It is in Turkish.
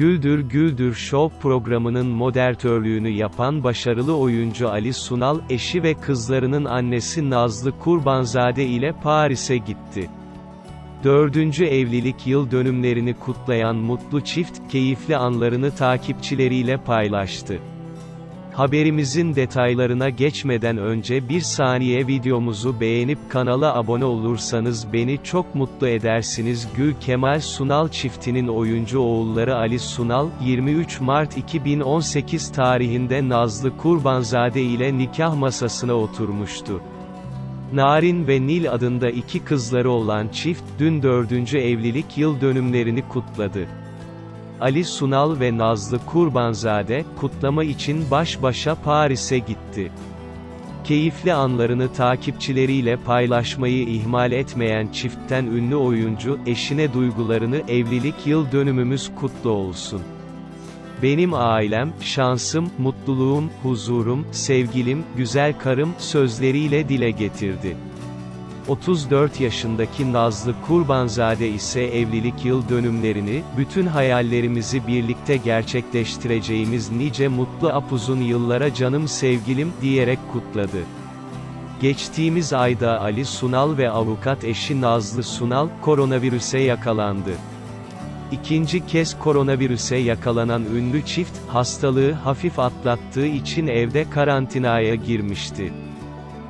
Güldür Güldür Show programının moderatörlüğünü yapan başarılı oyuncu Ali Sunal, eşi ve kızlarının annesi Nazlı Kurbanzade ile Paris'e gitti. Dördüncü evlilik yıl dönümlerini kutlayan mutlu çift, keyifli anlarını takipçileriyle paylaştı. Haberimizin detaylarına geçmeden önce bir saniye videomuzu beğenip kanala abone olursanız beni çok mutlu edersiniz. Gül Kemal Sunal çiftinin oyuncu oğulları Ali Sunal, 23 Mart 2018 tarihinde Nazlı Kurbanzade ile nikah masasına oturmuştu. Narin ve Nil adında iki kızları olan çift, dün dördüncü evlilik yıl dönümlerini kutladı. Ali Sunal ve Nazlı Kurbanzade, kutlama için baş başa Paris'e gitti. Keyifli anlarını takipçileriyle paylaşmayı ihmal etmeyen çiftten ünlü oyuncu, eşine duygularını evlilik yıl dönümümüz kutlu olsun. Benim ailem, şansım, mutluluğum, huzurum, sevgilim, güzel karım, sözleriyle dile getirdi. 34 yaşındaki Nazlı Kurbanzade ise evlilik yıl dönümlerini, bütün hayallerimizi birlikte gerçekleştireceğimiz nice mutlu apuzun yıllara canım sevgilim, diyerek kutladı. Geçtiğimiz ayda Ali Sunal ve avukat eşi Nazlı Sunal, koronavirüse yakalandı. İkinci kez koronavirüse yakalanan ünlü çift, hastalığı hafif atlattığı için evde karantinaya girmişti.